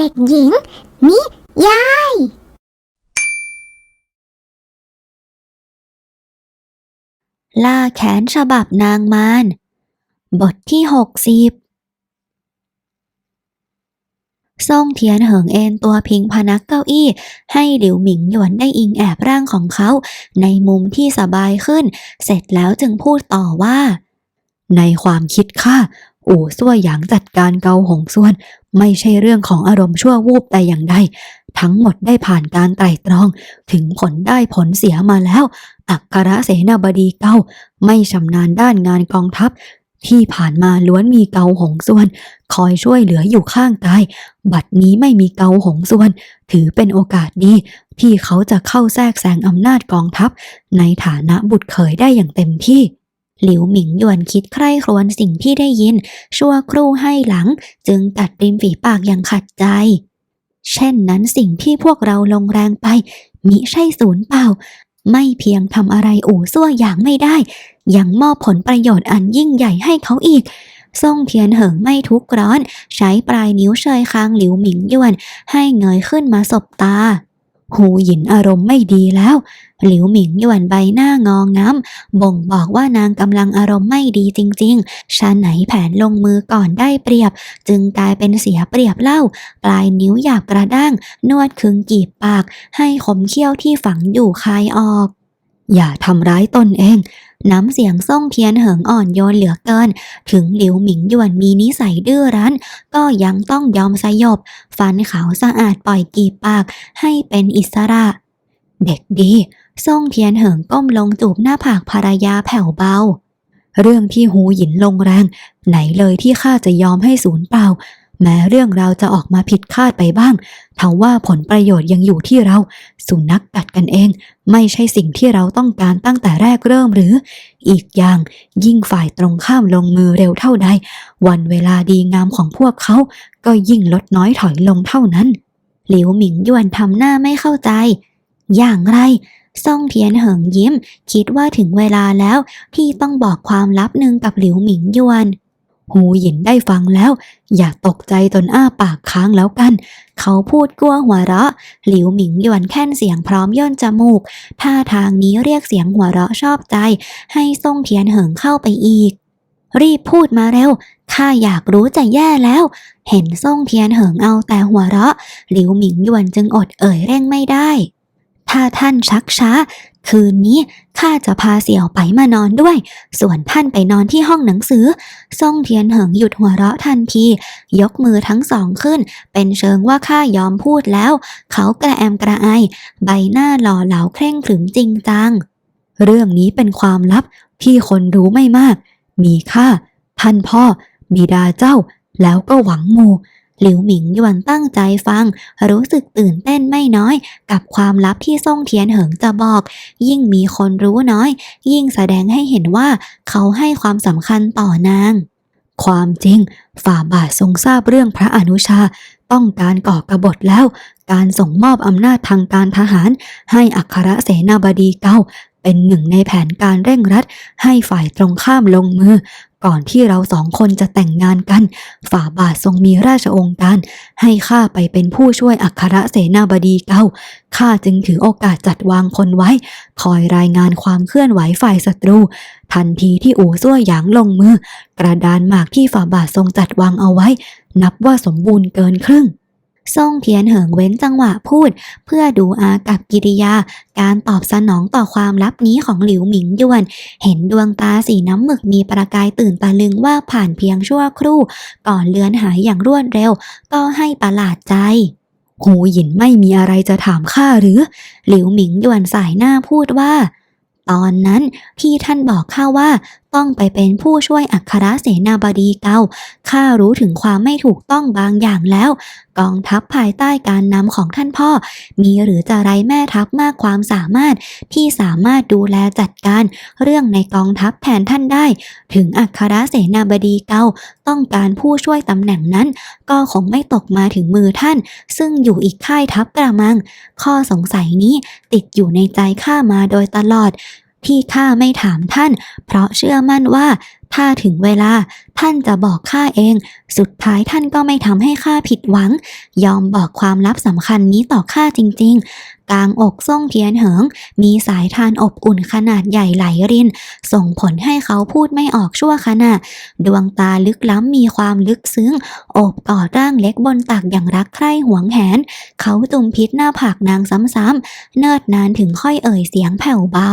เด็กหญิง นิยาย ล่าแขนฉบับนางมาร บทที่หกสิบซ่งเทียนเหิงเอนตัวพิงพนักเก้าอี้ ให้หลิวหมิงหยวนได้อิงแอบร่างของเขา ในมุมที่สบายขึ้น เสร็จแล้วจึงพูดต่อว่า ในความคิดข้าอู่ซั่วหยางจัดการเกาหงส่วน ไม่ใช่เรื่องของอารมณ์ชั่ววูบแต่อย่างใด ทั้งหมดได้ผ่านการไตร่ตรอง ถึงผลได้ผลเสียมาแล้ว อักขระเสนาบดีเก้าไม่ชำนาญด้านงานกองทัพ ที่ผ่านมาล้วนมีเกาหงส่วน คอยช่วยเหลืออยู่ข้างกาย บัดนี้ไม่มีเกาหงส่วน ถือเป็นโอกาสดี ที่เขาจะเข้าแทรกแซงอำนาจกองทัพ ในฐานะบุตรเขยได้อย่างเต็มที่ หลิวหมิงหยวนคิดใคร่ครวญสิ่งที่ได้ยิน ชั่วครู่ให้หลัง จึงกัดริมฝีปากอย่างขัดใจ เช่นนั้นสิ่งที่พวกเราลงแรงไป มิใช่ศูนย์เปล่า ไม่เพียงทำอะไรอู่ซั่วอย่างไม่ได้ ยังมอบผลประโยชน์อันยิ่งใหญ่ให้เขาอีกซ่งเทียนเหิงไม่ทุกร้อน ใช้ปลายนิ้วเชยคางหลิวหมิงหยวน ให้เงยขึ้นมาสบตา หูหยินอารมณ์ไม่ดีแล้ว หลิวหมิงหยวนใบหน้างองง้ำบ่งบอกว่านางกำลังอารมณ์ไม่ดีจริงๆชาไหนแผนลงมือก่อนได้เปรียบ จึงกลายเป็นเสียเปรียบเล่า ปลายนิ้วหยาบกระด้าง นวดคึงกีบปาก ให้ขมเขี้ยวที่ฝังอยู่คายออก อย่าทำร้ายตนเอง น้ำเสียงส่งเทียนเหิงอ่อนโยนเหลือเกิน ถึงหลิวหมิงหยวนมีนิสัยดื้อรั้น ก็ยังต้องยอมสยบ ฟันขาวสะอาดปล่อยกีบปาก ให้เป็นอิสระ เด็กดีส่งเทียนเหิงก้มลงจูบหน้าผากภรรยาแผ่วเบา เรื่องที่หูหยินลงแรง ไหนเลยที่ข้าจะยอมให้สูญเปล่า แม้เรื่องราวจะออกมาผิดคาดไปบ้างทว่าผลประโยชน์ยังอยู่ที่เรา สุนัขกัดกันเอง ไม่ใช่สิ่งที่เราต้องการตั้งแต่แรกเริ่มหรือ อีกอย่างยิ่งฝ่ายตรงข้ามลงมือเร็วเท่าใด วันเวลาดีงามของพวกเขา ก็ยิ่งลดน้อยถอยลงเท่านั้น หลิวหมิงยวนทำหน้าไม่เข้าใจ อย่างไรซ่งเทียนเหิงยิ้ม คิดว่าถึงเวลาแล้วที่ต้องบอกความลับหนึ่งกับหลิวหมิงยวน หูหยินได้ฟังแล้ว อย่าตกใจจนอ้าปากค้างแล้วกัน เขาพูดกลัวหัวเราะ หลิวหมิงหยวนแค่นเสียงพร้อมย่นจมูกท่าทางนี้เรียกเสียงหัวเราะชอบใจ ให้ซ่งเทียนเหิงเข้าไปอีก รีบพูดมาเร็วข้าอยากรู้จะแย่แล้ว เห็นซ่งเทียนเหิงเอาแต่หัวเราะ หลิวหมิงหยวนจึงอดเอ่ยเร่งไม่ได้ ถ้าท่านชักช้า คืนนี้ข้าจะพาเสี่ยวไปมานอนด้วย ส่วนท่านไปนอนที่ห้องหนังสือ ซ่งเทียนเหิงหยุดหัวเราะทันที ยกมือทั้งสองขึ้น เป็นเชิงว่าข้ายอมพูดแล้ว เขากระแอมกระไอ ใบหน้าหล่อเหลาเคร่งขรึมจริงจัง เรื่องนี้เป็นความลับที่คนรู้ไม่มาก มีค่าท่านพ่อ บิดาเจ้า แล้วก็หวังมู หลิวหมิงหยวนตั้งใจฟัง รู้สึกตื่นเต้นไม่น้อย กับความลับที่ซ่งเทียนเหิงจะบอก ยิ่งมีคนรู้น้อย ยิ่งแสดงให้เห็นว่าเขาให้ความสำคัญต่อนาง ความจริง ฝ่าบาททรงทราบเรื่องพระอนุชา ต้องการก่อกระบฏแล้ว การส่งมอบอำนาจทางการทหาร ให้อัครเสนาบดีเก้าเป็นหนึ่งในแผนการเร่งรัด ให้ฝ่ายตรงข้ามลงมือ ก่อนที่เราสองคนจะแต่งงานกัน ฝ่าบาททรงมีราชองค์การ ให้ข้าไปเป็นผู้ช่วยอัครเสนาบดีเก่าข้าจึงถือโอกาสจัดวางคนไว้ คอยรายงานความเคลื่อนไหวฝ่ายศัตรู ทันทีที่อู่ซั่วหยางลงมือ กระดานหมากที่ฝ่าบาททรงจัดวางเอาไว้ นับว่าสมบูรณ์เกินครึ่ง ซ่งเทียนเหิงเว้นจังหวะพูด เพื่อดูอากับกิริยา การตอบสนองต่อความลับนี้ของหลิวหมิงหยวน เห็นดวงตาสีน้ำหมึกมีประกายตื่นตะลึงว่าผ่านเพียงชั่วครู่ ก่อนเลือนหายอย่างรวดเร็ว ก็ให้ประหลาดใจหูหยินไม่มีอะไรจะถามข้าหรือ หลิวหมิงหยวนสายหน้าพูดว่า ตอนนั้นที่ท่านบอกข้าว่าต้องไปเป็นผู้ช่วยอัครเสนาบดีเก่าข้ารู้ถึงความไม่ถูกต้องบางอย่างแล้ว กองทัพภายใต้การนำของท่านพ่อ มีหรือจะไรแม่ทัพมากความสามารถ ที่สามารถดูแลจัดการ เรื่องในกองทัพแทนท่านได้ ถึงอัครเสนาบดีเก่าต้องการผู้ช่วยตำแหน่งนั้น ก็คงไม่ตกมาถึงมือท่าน ซึ่งอยู่อีกค่ายทัพกระมัง ข้อสงสัยนี้ติดอยู่ในใจข้ามาโดยตลอด ที่ข้าไม่ถามท่าน เพราะเชื่อมั่นว่า ถ้าถึงเวลาท่านจะบอกข้าเอง สุดท้ายท่านก็ไม่ทำให้ข้าผิดหวัง ยอมบอกความลับสำคัญนี้ต่อข้าจริง ๆ กลางอกส่งเทียนเหิง มีสายทานอบอุ่นขนาดใหญ่ไหลริน ส่งผลให้เขาพูดไม่ออกชั่วขณะ ดวงตาลึกล้ำมีความลึกซึ้ง โอบกอดร่างเล็กบนตักอย่างรักใคร่หวงแหน เขาจุมพิษหน้าผากนางซ้ำๆ เนิดนานถึงค่อยเอ่ยเสียงแผ่วเบา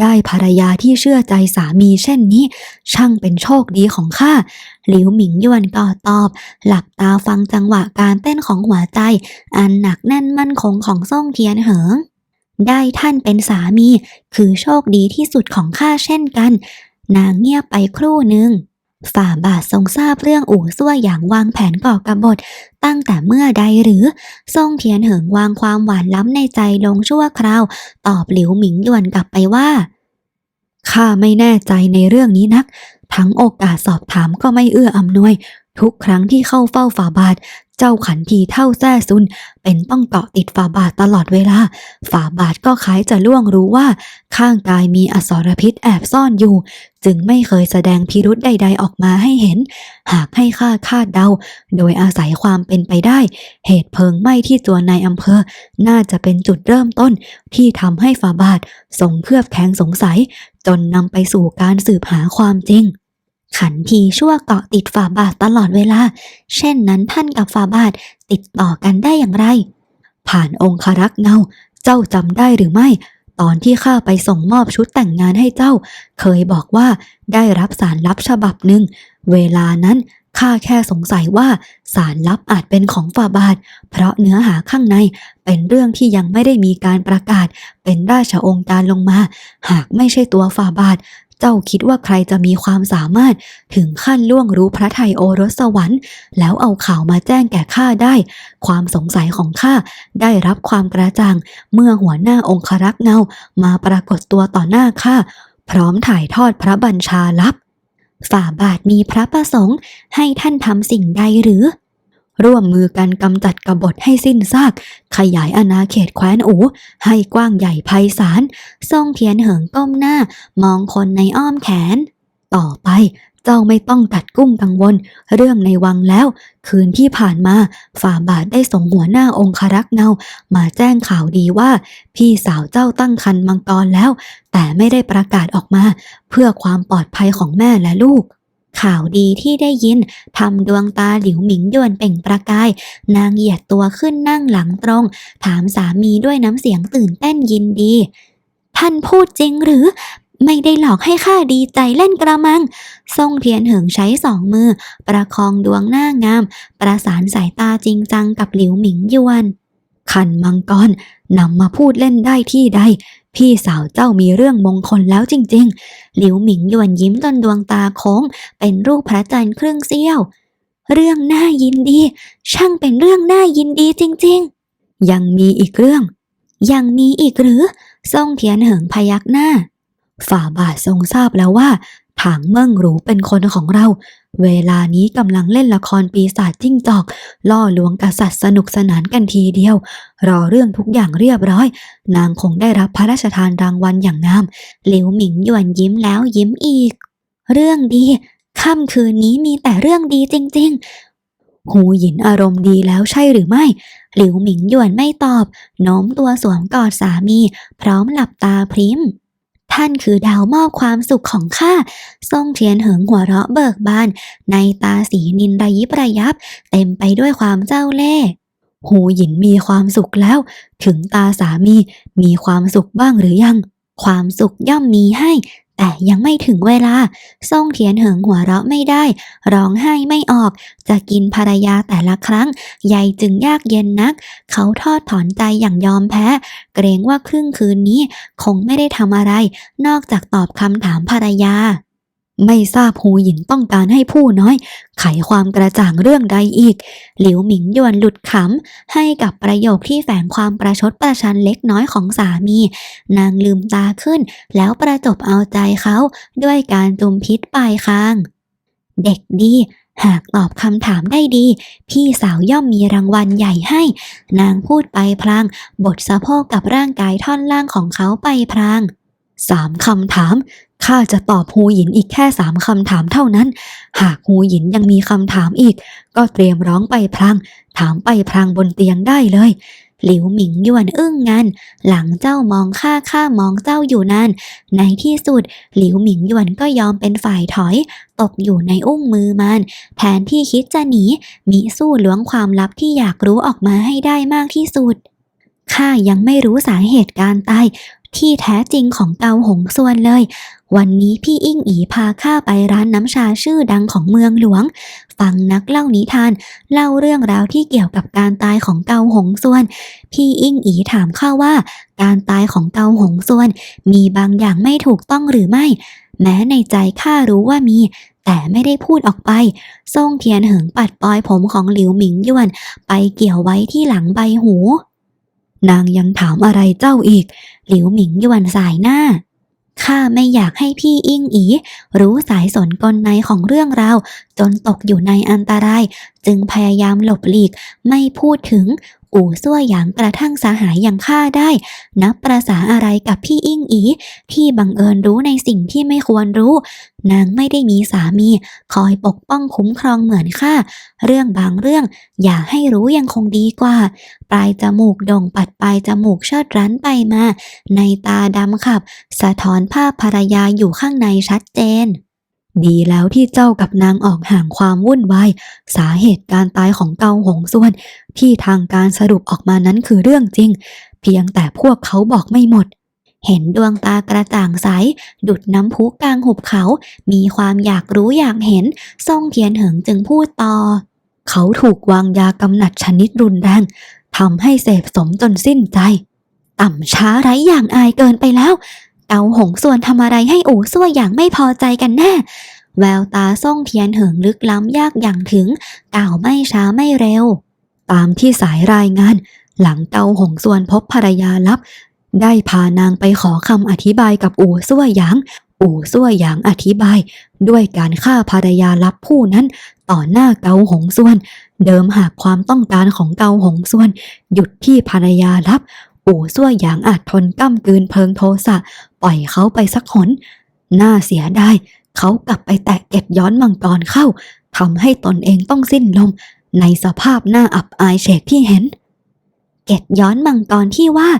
ได้ภรรยาที่เชื่อใจสามีเช่นนี้ ช่างเป็นโชคดีของข้า หลิวหมิงยวนก็ตอบ หลับตาฟังจังหวะการเต้นของหัวใจ อันหนักแน่นมั่นคงของซ่งเทียนเหิง ได้ท่านเป็นสามี คือโชคดีที่สุดของข้าเช่นกัน นางเงียบไปครู่หนึ่ง ฝ่าบาททรงทราบเรื่องอู่ซั่วอย่างวางแผนก่อกบฏตั้งแต่เมื่อใดหรือ ทรงเทียนเหิงวางความหวานล้ำในใจลงชั่วคราว ตอบหลิวหมิงยวนกลับไปว่าข้าไม่แน่ใจในเรื่องนี้นัก ทั้งโอกาสสอบถามก็ไม่เอื้ออำนวย ทุกครั้งที่เข้าเฝ้าฝาบาท เจ้าขันทีเท่าแท้ซุน เป็นต้องเกาะติดฝาบาทตลอดเวลา ฝาบาทก็คล้ายจะล่วงรู้ว่า ข้างกายมีอสรพิษแอบซ่อนอยู่ จึงไม่เคยแสดงพิรุษใด ๆ ออกมาให้เห็น หากให้ข้าคาดเดา โดยอาศัยความเป็นไปได้ เหตุเพลิงไหม้ที่ตัวนายอำเภอ น่าจะเป็นจุดเริ่มต้น ที่ทำให้ฝาบาทส่งเครือบแค้งสงสัย จนนำไปสู่การสืบหาความจริง ขันทีชั่วเกาะติดฝาบาทตลอดเวลา เช่นนั้นท่านกับฝาบาทติดต่อกันได้อย่างไร ผ่านองครักษ์เงา เจ้าจำได้หรือไม่ ตอนที่ข้าไปส่งมอบชุดแต่งงานให้เจ้า เคยบอกว่าได้รับสารลับฉบับหนึ่ง เวลานั้นข้าแค่สงสัยว่าสารลับอาจเป็นของฝ่าบาท เพราะเนื้อหาข้างในเป็นเรื่องที่ยังไม่ได้มีการประกาศ เป็นราชองค์การลงมา หากไม่ใช่ตัวฝ่าบาท เจ้าคิดว่าใครจะมีความสามารถถึงขั้นล่วงรู้พระไทยโอรสสวรรค์ แล้วเอาข่าวมาแจ้งแก่ข้าได้ ความสงสัยของข้าได้รับความกระจ่าง เมื่อหัวหน้าองครักษ์เงามาปรากฏตัวต่อหน้าข้าพร้อมถ่ายทอดพระบัญชาลับ ฝ่าบาทมีพระประสงค์ให้ท่านทำสิ่งใดหรือ ร่วมมือกันกำจัดกบฏให้สิ้นซาก ขยายอาณาเขตแคว้นอู ให้กว้างใหญ่ไพศาลซ่งเทียนเหิงก้มหน้า มองคนในอ้อมแขน ต่อไปเจ้าไม่ต้องตัดกุ้งกังวล เรื่องในวังแล้ว คืนที่ผ่านมา ฝ่าบาทได้ส่งหัวหน้าองครักษ์เงา มาแจ้งข่าวดีว่า พี่สาวเจ้าตั้งครรภ์มังกรแล้ว แต่ไม่ได้ประกาศออกมา เพื่อความปลอดภัยของแม่และลูก ข่าวดีที่ได้ยินทำดวงตาหลิวหมิงยวนเปล่งประกาย นางเหยียดตัวขึ้นนั่งหลังตรง ถามสามีด้วยน้ำเสียงตื่นเต้นยินดี ท่านพูดจริงหรือไม่ได้หลอกให้ข้าดีใจเล่นกระมัง ทรงเทียนเหิงใช้สองมือ ประคองดวงหน้างาม ประสานสายตาจริงจังกับหลิวหมิงยวน ขันมังกรนำมาพูดเล่นได้ที่ใด พี่สาวเจ้ามีเรื่องมงคลแล้วจริง ๆ หลิวหมิงยวนยิ้มจนดวงตาโค้ง เป็นรูปพระจันทร์ครึ่งเสี้ยว เรื่องน่ายินดี ช่างเป็นเรื่องน่ายินดีจริง ๆ ยังมีอีกเรื่อง ยังมีอีกหรือ ซ่งเทียนเหิงพยักหน้า ฝ่าบาททรงทราบแล้วว่า ถางเมิ่งหรูเป็นคนของเรา เวลานี้กำลังเล่นละครปีศาจจิ้งจอก ล่อลวงกษัตริย์สนุกสนานกันทีเดียว รอเรื่องทุกอย่างเรียบร้อย นางคงได้รับพระราชทานรางวัลอย่างงาม หลิวหมิงหยวนยิ้มแล้วยิ้มอีก เรื่องดีค่ำคืนนี้มีแต่เรื่องดีจริง ๆ หูหยินอารมณ์ดีแล้วใช่หรือไม่ หลิวหมิงหยวนไม่ตอบโน้มตัวสวมกอดสามี พร้อมหลับตาพริม ท่านคือดาวมอบความสุขของข้าซ่งเทียนเหิงหัวเราะเบิกบาน ในตาสีนินระยิบระยับ เต็มไปด้วยความเจ้าเล่ห์หูหยินมีความสุขแล้ว ถึงตาสามีมีความสุขบ้างหรือยัง ความสุขย่อมมีให้ แต่ยังไม่ถึงเวลา ซ่งเทียนเหิงหัวเราะไม่ได้ ร้องไห้ไม่ออก จะกินภรรยาแต่ละครั้ง ใยจึงยากเย็นนัก เขาทอดถอนใจอย่างยอมแพ้ เกรงว่าครึ่งคืนนี้ คงไม่ได้ทำอะไร นอกจากตอบคำถามภรรยา ไม่ทราบหูหยินต้องการให้ผู้น้อย ไขความกระจ่างเรื่องใดอีก หลิวหมิงยวนหลุดขำ ให้กับประโยคที่แฝงความประชดประชันเล็กน้อยของสามี นางลืมตาขึ้น แล้วประจบเอาใจเขาด้วยการจุมพิษปลายคาง เด็กดีหากตอบคำถามได้ดี พี่สาวย่อมมีรางวัลใหญ่ให้ นางพูดไปพลาง บทสะโพกกับร่างกายท่อนล่างของเขาไปพลางสามคำถาม ข้าจะตอบฮูหยินอีกแค่สามคำถามเท่านั้น หากฮูหยินยังมีคำถามอีก ก็เตรียมร้องไปพลางถามไปพลางบนเตียงได้เลย หลิวหมิงหยวนอึ้งงันหลังเจ้ามองข้าข้ามองเจ้าอยู่นาน ในที่สุด หลิวหมิงหยวนก็ยอมเป็นฝ่ายถอย ตกอยู่ในอุ้งมือมันแทนที่คิดจะหนี มิสู้ล้วงความลับที่อยากรู้ออกมาให้ได้มากที่สุดข้ายังไม่รู้สาเหตุการตาย ที่แท้จริงของเกาหงส่วนเลย วันนี้พี่อิ่งอีพาข้าไปร้านน้ำชาชื่อดังของเมืองหลวง ฟังนักเล่านิทาน เล่าเรื่องราวที่เกี่ยวกับการตายของเกาหงส่วน พี่อิ่งอีถามข้าว่า การตายของเกาหงส่วน มีบางอย่างไม่ถูกต้องหรือไม่ แม้ในใจข้ารู้ว่ามีแต่ไม่ได้พูดออกไป ซ่งเทียนเหิงปัดปลอยผมของหลิวหมิงยวน ไปเกี่ยวไว้ที่หลังใบหู นางยังถามอะไรเจ้าอีก หลิวหมิงหยวนสายหน้า ข้าไม่อยากให้พี่อิงอี รู้สายสนกลในของเรื่องราวจนตกอยู่ในอันตราย จึงพยายามหลบหลีกไม่พูดถึงอู่ซั่วหยางกระทั่งสาหายอย่างข้าได้ นับประษาอะไรกับพี่อิ่งอี ที่บังเอิญรู้ในสิ่งที่ไม่ควรรู้ นางไม่ได้มีสามี คอยปกป้องคุ้มครองเหมือนข้า เรื่องบางเรื่องอย่าให้รู้ยังคงดีกว่า ปลายจมูกด่งปัดปลายจมูกเชิดรั้นไปมา ในตาดำขับ สะท้อนภาพภรรยาอยู่ข้างในชัดเจน ดีแล้วที่เจ้ากับนางออกห่างความวุ่นวาย สาเหตุการตายของเกาหงส่วน ที่ทางการสรุปออกมานั้นคือเรื่องจริง เพียงแต่พวกเขาบอกไม่หมด เห็นดวงตากระจ่างใส ดุดน้ำพุกลางหุบเขา มีความอยากรู้อยากเห็นซ่งเทียนเหิงจึงพูดต่อ เขาถูกวางยากำหนัดชนิดรุนแรงทำให้เสพสมจนสิ้นใจ ต่ำช้าไร้อย่างอายเกินไปแล้ว เกาหงส่วนทำอะไรให้อู่ซั่วอย่างไม่พอใจกันแน่ แววตาซ่งเทียนเหิงลึกล้ำยากอย่างถึงกล่าวไม่ช้าไม่เร็ว ตามที่สายรายงาน หลังเกาหงส่วนพบภรรยาลับ ได้พานางไปขอคำอธิบายกับอู่ซั่วหยาง อู่ซั่วหยางอธิบาย ด้วยการฆ่าภรรยาลับผู้นั้นต่อหน้าเกาหงส่วน เดิมหากความต้องการของเกาหงส่วน หยุดที่ภรรยาลับ อู่ซั่วหยางอาจทนก้ำกืนเพิงโทสะปล่อยเขาไปสักหนน่าเสียดายเขากลับไปแตะเก็บย้อนมังกรเข้าทำให้ตนเองต้องสิ้นลม ในสภาพหน้าอับอายเฉกที่เห็น เก็บย้อนมังกรที่ว่า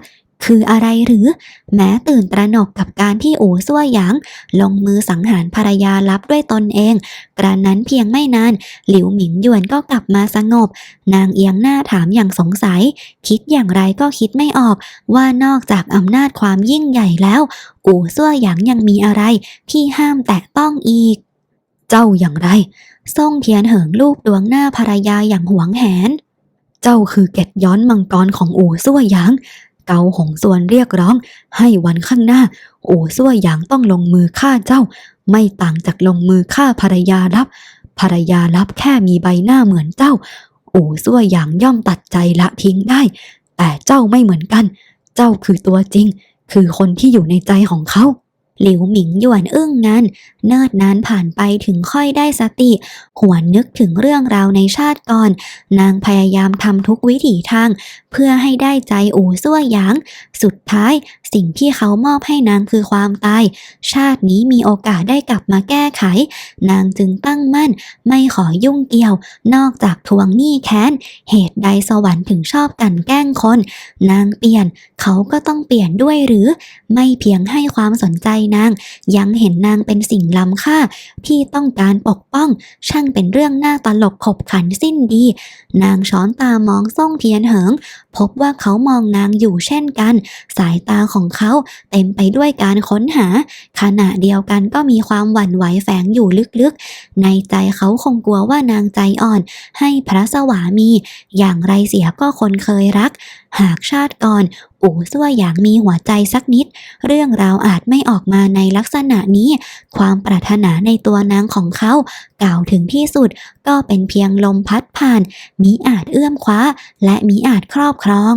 คืออะไรหรือ แม้ตื่นตระหนกกับการที่อู่ซั่วหยาง ลงมือสังหารภรรยาลับด้วยตนเอง กระนั้นเพียงไม่นาน หลิวหมิงหยวนก็กลับมาสงบ นางเอียงหน้าถามอย่างสงสัย คิดอย่างไรก็คิดไม่ออก ว่านอกจากอำนาจความยิ่งใหญ่แล้ว อู่ซั่วหยางยังมีอะไร ที่ห้ามแตะต้องอีก เจ้าอย่างไรซ่งเทียนเหิงลูบดวงหน้าภรรยาอย่างหวงแหน เจ้าคือเกตย้อนมังกรของอู่ซั่วหยาง เกาหงส่วนเรียกร้อง ให้วันข้างหน้า อู่ซั่วหยางต้องลงมือฆ่าเจ้า ไม่ต่างจากลงมือฆ่าภรรยาลับ ภรรยาลับแค่มีใบหน้าเหมือนเจ้า อู่ซั่วหยางย่อมตัดใจละทิ้งได้ แต่เจ้าไม่เหมือนกัน เจ้าคือตัวจริง คือคนที่อยู่ในใจของเขา หลิวหมิงหยวนอึ้งงันเนิดนานผ่านไปถึงค่อยได้สติ หวนนึกถึงเรื่องราวในชาติก่อน นางพยายามทำทุกวิถีทาง เพื่อให้ได้ใจอู่ซั่วหยาง สุดท้ายสิ่งที่เขามอบให้นางคือความตาย ชาตินี้มีโอกาสได้กลับมาแก้ไข นางจึงตั้งมั่น ไม่ขอยุ่งเกี่ยว นอกจากทวงหนี้แค้น เหตุใดสวรรค์ถึงชอบกลันแกล้งคน นางเปลี่ยน เขาก็ต้องเปลี่ยนด้วยหรือ ไม่เพียงให้ความสนใจนาง ยังเห็นนางเป็นสิ่งล้ำค่า ที่ต้องการปกป้อง ช่างเป็นเรื่องน่าตลกขบขันสิ้นดี นางช้อนตามองซ่งเทียนเหิง พบว่าเขามองนางอยู่เช่นกัน สายตาของเขาเต็มไปด้วยการค้นหา ขณะเดียวกันก็มีความหวั่นไหวแฝงอยู่ลึกๆ ในใจเขาคงกลัวว่านางใจอ่อน ให้พระสวามี อย่างไรเสียก็คนเคยรัก หากชาติก่อนอู่ซั่วอย่ากมีหัวใจสักนิด เรื่องราวอาจไม่ออกมาในลักษณะนี้ ความปรารถนาในตัวนางของเขา กล่าวถึงที่สุดก็เป็นเพียงลมพัดผ่าน มิอาจเอื้อมคว้า และมิอาจครอบครอง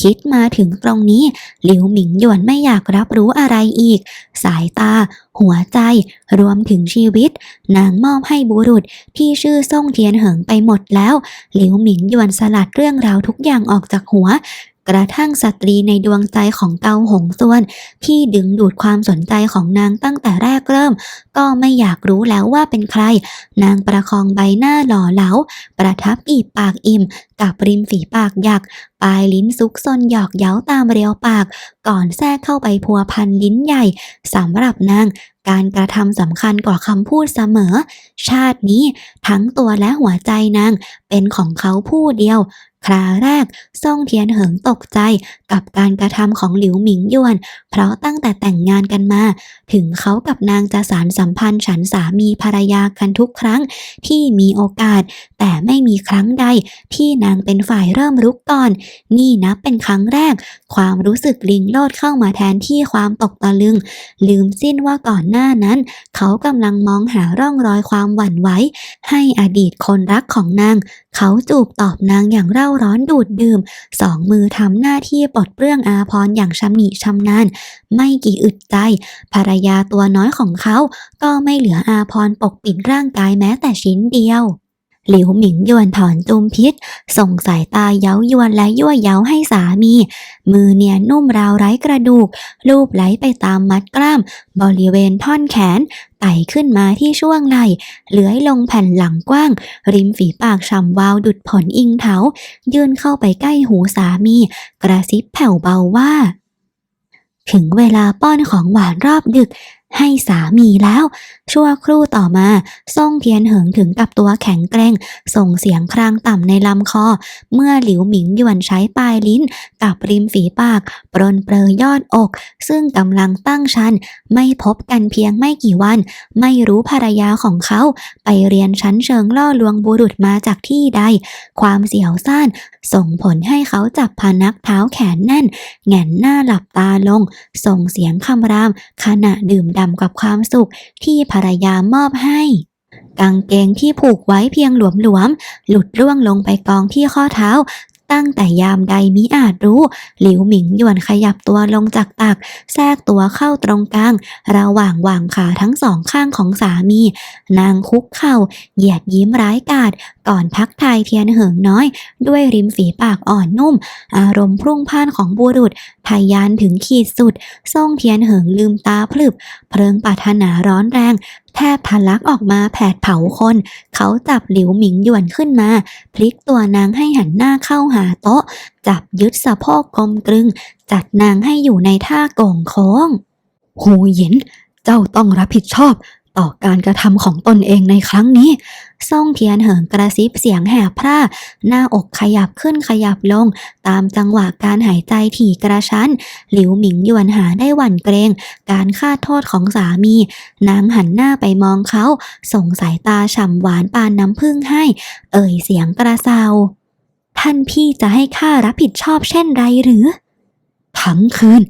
คิดมาถึงตรงนี้ หลิวหมิงหยวนไม่อยากรับรู้อะไรอีก สายตา หัวใจ รวมถึงชีวิต นางมอบให้บุรุษที่ชื่อซ่งเทียนเหิงไปหมดแล้ว หลิวหมิงหยวนสลัดเรื่องราวทุกอย่างออกจากหัว กระทั่งสตรีในดวงใจของเกาหงส่วน ที่ดึงดูดความสนใจของนางตั้งแต่แรกเริ่ม ก็ไม่อยากรู้แล้วว่าเป็นใคร นางประคองใบหน้าหล่อเหลา ประทับอีบปากอิ่ม กับริมฝีปากหยัก ปลายลิ้นซุกซนหยอกเย้าตามเรียวปาก ก่อนแทรกเข้าไปพัวพันลิ้นใหญ่สำหรับนางการกระทำสำคัญกว่าคำพูดเสมอ ชาตินี้ทั้งตัวและหัวใจนางเป็นของเขาผู้เดียว คราแรกซ่งเทียนเหิงตกใจกับการกระทำของหลิวหมิงหยวน เพราะตั้งแต่แต่งงานกันมา ถึงเขากับนางจะสารสัมพันธ์ฉันสามีภรรยากันทุกครั้งที่มีโอกาส แต่ไม่มีครั้งใดที่นางเป็นฝ่ายเริ่มรุกก่อน นี่นับเป็นครั้งแรก ความรู้สึกลิงโลดเข้ามาแทนที่ความตกตะลึง ลืมสิ้นว่าก่อนหน้านั้น เขากำลังมองหาร่องรอยความหวั่นไหวให้อดีตคนรักของนาง เขาจูบตอบนางอย่างเร่าร้อนดูดดื่ม สองมือทำหน้าที่ปลดเปลื้องอาพรอย่างชำนิชำนาญไม่กี่อึดใจ ภรรยาตัวน้อยของเขา ก็ไม่เหลืออาพรปกปิดร่างกายแม้แต่ชิ้นเดียว หลิวหมิงยวนถอนจุมพิษ ส่งสายตาเย้ายวนและยั่วเย้าให้สามี มือเนียนนุ่มราวไร้กระดูก ลูบไหลไปตามมัดกล้าม บริเวณท่อนแขน ไต่ขึ้นมาที่ช่วงไหล่เลื้อยลงแผ่นหลังกว้าง ริมฝีปากฉ่ำวาวดุดผลอิงเถา ยื่นเข้าไปใกล้หูสามี กระซิบแผ่วเบาว่า ถึงเวลาป้อนของหวานรอบดึก ให้สามีแล้ว ชั่วครู่ต่อมาซ่งเทียนเหิงถึงกับตัวแข็งแกร่งส่งเสียงครางต่ำในลำคอ เมื่อหลิวหมิงหยวนใช้ปลายลิ้น กับริมฝีปาก ปรนเปรยยอดอก ซึ่งกำลังตั้งชัน ไม่พบกันเพียงไม่กี่วัน ไม่รู้ภรรยาของเขาไปเรียนชั้นเชิงล่อลวงบุรุษมาจากที่ใด ความเสียวซ่านส่งผลให้เขาจับพนักเท้าแขนแน่นแหงนหน้าหลับตาลง ส่งเสียงคำรามขณะดื่มด่ำกับความสุขที่ภรรยามอบให้กางเกงที่ผูกไว้เพียงหลวมๆหลุดร่วงลงไปกองที่ข้อเท้า ตั้งแต่ยามใดมิอาจรู้ หลิวหมิงหยวนขยับตัวลงจากตัก แทรกตัวเข้าตรงกลาง ระหว่างวางขาทั้งสองข้างของสามี นางคุกเข่า เหยียดยิ้มร้ายกาจก่อนทักทายเทียนเหิงน้อย ด้วยริมฝีปากอ่อนนุ่ม อารมณ์พรุ่งพ่านของบุรุษทายานถึงขีดสุดซ่งเทียนเหิงลืมตาพลึบ เพลิงปรารถนาร้อนแรงแทบทะลักออกมาแผดเผาคน เขาจับหลิวหมิงหยวนขึ้นมา พลิกตัวนางให้หันหน้าเข้าหาโต๊ะ จับยึดสะโพกกลมกลึง จัดนางให้อยู่ในท่าโก่งโค้ง หูหยิน เจ้าต้องรับผิดชอบ ต่อการกระทำของตนเองในครั้งนี้ซ่องเทียนเหิงกระซิบเสียงแหบพร่าหน้าอกขยับขึ้นขยับลง ตามจังหวะการหายใจถี่กระชั้น หลิวหมิงหยวนหาได้หวั่นเกรง การฆ่าโทษของสามี นางหันหน้าไปมองเขา ส่งสายตาฉ่ำหวานปานน้ำผึ้งให้ เอ่ยเสียงกระเซาท่านพี่จะให้ข้ารับผิดชอบเช่นไรหรือ ทั้งคืน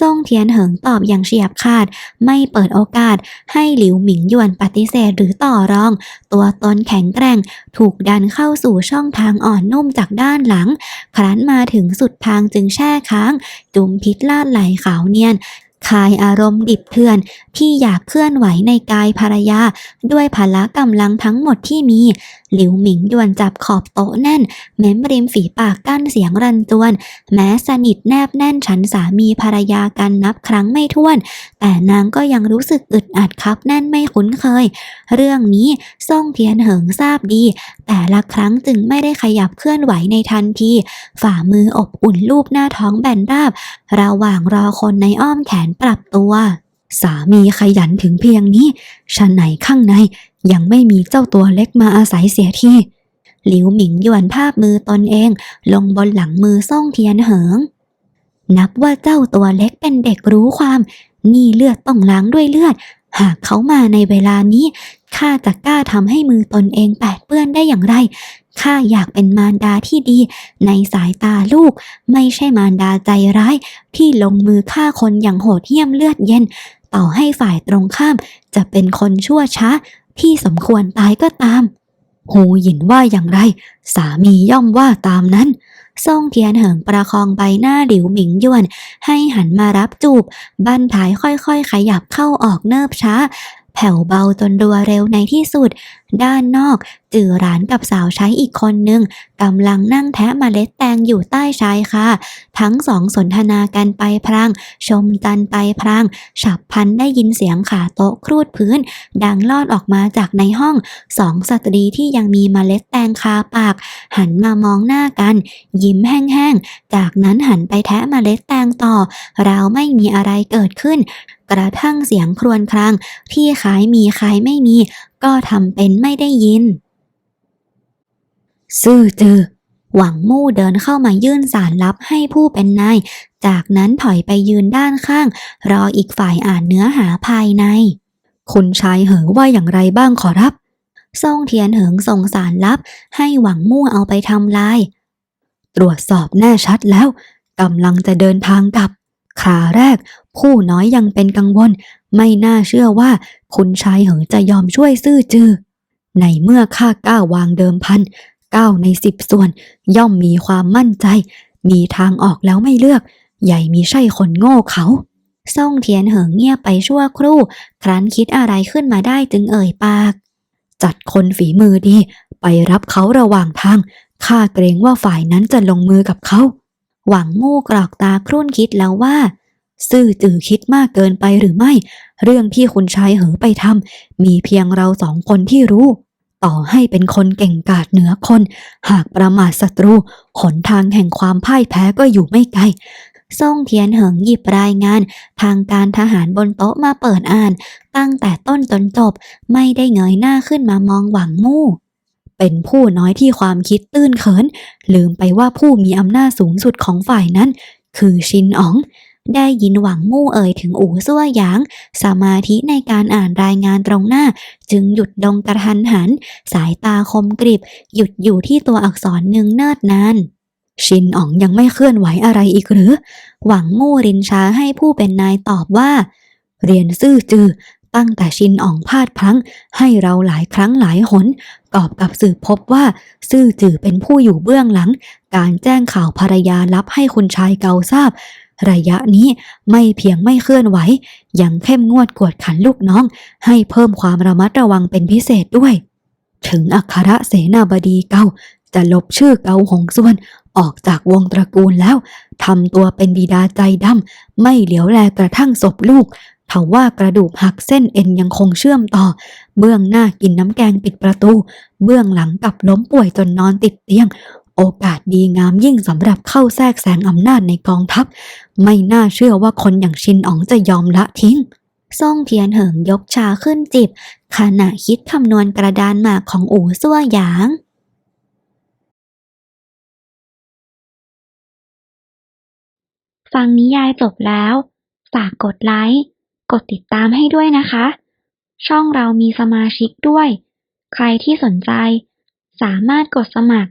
ซ่งเทียนเหิงตอบอย่างเฉียบขาด ไม่เปิดโอกาส ให้หลิวหมิงหยวนปฏิเสธหรือต่อรอง ตัวตนแข็งแกร่ง ถูกดันเข้าสู่ช่องทางอ่อนนุ่มจากด้านหลัง ครั้นมาถึงสุดทางจึงแช่ค้าง จุมพิษลาดไหลขาวเนียน คายอารมณ์ดิบเถื่อนที่อยากเคลื่อนไหวในกายภรรยา ด้วยพละกำลังทั้งหมดที่มี หลิวหมิงยวนจับขอบโต๊ะแน่นเม้มริมฝีปากกั้นเสียงรันจวน แม้สนิทแนบแน่นฉันสามีภรรยากันนับครั้งไม่ถ้วน แต่นางก็ยังรู้สึกอึดอัดครับแน่นไม่คุ้นเคย เรื่องนี้ซ่งเทียนเหิงทราบดี แต่ละครั้งจึงไม่ได้ขยับเคลื่อนไหวในทันที ฝ่ามืออบอุ่นลูบหน้าท้องแบนราบ ระหว่างรอคนในอ้อมแขนปรับตัว สามีขยันถึงเพียงนี้ชันไหนข้างในยังไม่มีเจ้าตัวเล็กมาอาศัยเสียทีหลิวหมิงยวนภาพมือตนเอง ลงบนหลังมือซ่งเทียนเหิง นับว่าเจ้าตัวเล็กเป็นเด็กรู้ความ นี่เลือดต้องล้างด้วยเลือด หากเขามาในเวลานี้ข้าจะกล้าทำให้มือตนเองแปดเปื้อนได้อย่างไรข้าอยากเป็นมารดาที่ดี ในสายตาลูก ไม่ใช่มารดาใจร้าย ที่ลงมือฆ่าคนอย่างโหดเหี้ยมเลือดเย็น ต่อให้ฝ่ายตรงข้าม จะเป็นคนชั่วช้า ที่สมควรตายก็ตาม หูหยินว่าอย่างไร สามีย่อมว่าตามนั้นซ่งเทียนเหิงประคองใบหน้าหลิวหมิงยวน ให้หันมารับจูบ บั้นท้ายค่อยๆ ขยับเข้าออกเนิบช้า แผ่วเบาจนรัวเร็วในที่สุดด้านนอกจือหรานกับสาวใช้อีกคนหนึ่งกำลังนั่งแทะเมล็ดแตงอยู่ใต้ชายคาทั้งสองสนทนากันไปพลาง ชมกันไปพลาง ฉับพันได้ยินเสียงขาโต๊ะครูดพื้น ดังลอดออกมาจากในห้องสองสตรีที่ยังมีเมล็ดแตงคาปาก หันมามองหน้ากัน ยิ้มแห้งๆ จากนั้นหันไปแทะเมล็ดแตงต่อราวไม่มีอะไรเกิดขึ้นกระทั่งเสียงครวญครางที่ขายมีขายไม่มี ก็ทำเป็นไม่ได้ยิน ซื่อจือ หวังมู่เดินเข้ามายื่นสารลับให้ผู้เป็นนาย จากนั้นถอยไปยืนด้านข้าง รออีกฝ่ายอ่านเนื้อหาภายใน คุณชายเหอว่าอย่างไรบ้างขอรับซ่งเทียนเหิงส่งสารลับ ให้หวังมู่เอาไปทำลาย ตรวจสอบแน่ชัดแล้วกำลังจะเดินทางกลับขาแรก ผู้น้อยยังเป็นกังวล ไม่น่าเชื่อว่าคุณชายเหอจะยอมช่วยซื่อจือ ในเมื่อข้าก้าววางเดิมพันเก้าในสิบส่วน ย่อมมีความมั่นใจ มีทางออกแล้วไม่เลือก ใหญ่มีใช่คนโง่เขาซ่งเทียนเหิงเงียบไปชั่วครู่ ครั้นคิดอะไรขึ้นมาได้จึงเอ่ยปาก จัดคนฝีมือดี ไปรับเขาระหว่างทาง ข้าเกรงว่าฝ่ายนั้นจะลงมือกับเขา หวังมู่กรอกตาครุ่นคิดแล้วว่า ซื่อจือคิดมากเกินไปหรือไม่ เรื่องที่คุณชายเหอไปทำมีเพียงเราสองคนที่รู้ ต่อให้เป็นคนเก่งกาจเหนือคน หากประมาทศัตรูหนทางแห่งความพ่ายแพ้ก็อยู่ไม่ไกลซ่งเทียนเหิงหยิบรายงาน ทางการทหารบนโต๊ะมาเปิดอ่าน ตั้งแต่ต้นจนจบไม่ได้เงยหน้าขึ้นมามองหวังมู่ เป็นผู้น้อยที่ความคิดตื้นเขิน ลืมไปว่าผู้มีอำนาจสูงสุดของฝ่ายนั้น คือชินอ๋อง ได้ยินหวังมู่เอ่ยถึงอู่ซั่วหยาง สมาธิในการอ่านรายงานตรงหน้า จึงหยุดลงกระทันหัน สายตาคมกริบ หยุดอยู่ที่ตัวอักษรหนึ่งเนิดนานชินอ๋องยังไม่เคลื่อนไหวอะไรอีกหรือ หวังมู่รินช้าให้ผู้เป็นนายตอบว่า เรียนซื่อจือ ตั้งแต่ชินอ๋องพลาดพลั้ง ให้เราหลายครั้งหลายหนกอบกับสืบพบว่า ซื่อจือเป็นผู้อยู่เบื้องหลัง การแจ้งข่าวภรรยาลับให้คุณชายเกาทราบ ระยะนี้ไม่เพียงไม่เคลื่อนไหว ยังเข้มงวดกวดขันลูกน้อง ให้เพิ่มความระมัดระวังเป็นพิเศษด้วย ถึงอัครเสนาบดีเกาจะลบชื่อเกาหงส่วน ออกจากวงตระกูลแล้วทำตัวเป็นบิดาใจดำไม่เหลียวแลกระทั่งศพลูกทว่ากระดูกหักเส้นเอ็นยังคงเชื่อมต่อ เบื้องหน้ากินน้ำแกงปิดประตู เบื้องหลังกลับล้มป่วยจนนอนติดเตียง โอกาสดีงามยิ่งสำหรับเข้าแทรกแซงอำนาจในกองทัพ ไม่น่าเชื่อว่าคนอย่างชินอ๋องจะยอมละทิ้งซ่งเทียนเหิงยกชาขึ้นจิบ ขณะคิดคำนวณกระดานหมากของอู่ซั่วหยางฟังนิยายจบแล้ว ฝากกดไลค์ กดติดตามให้ด้วยนะคะ ช่องเรามีสมาชิกด้วย ใครที่สนใจ สามารถกดสมัคร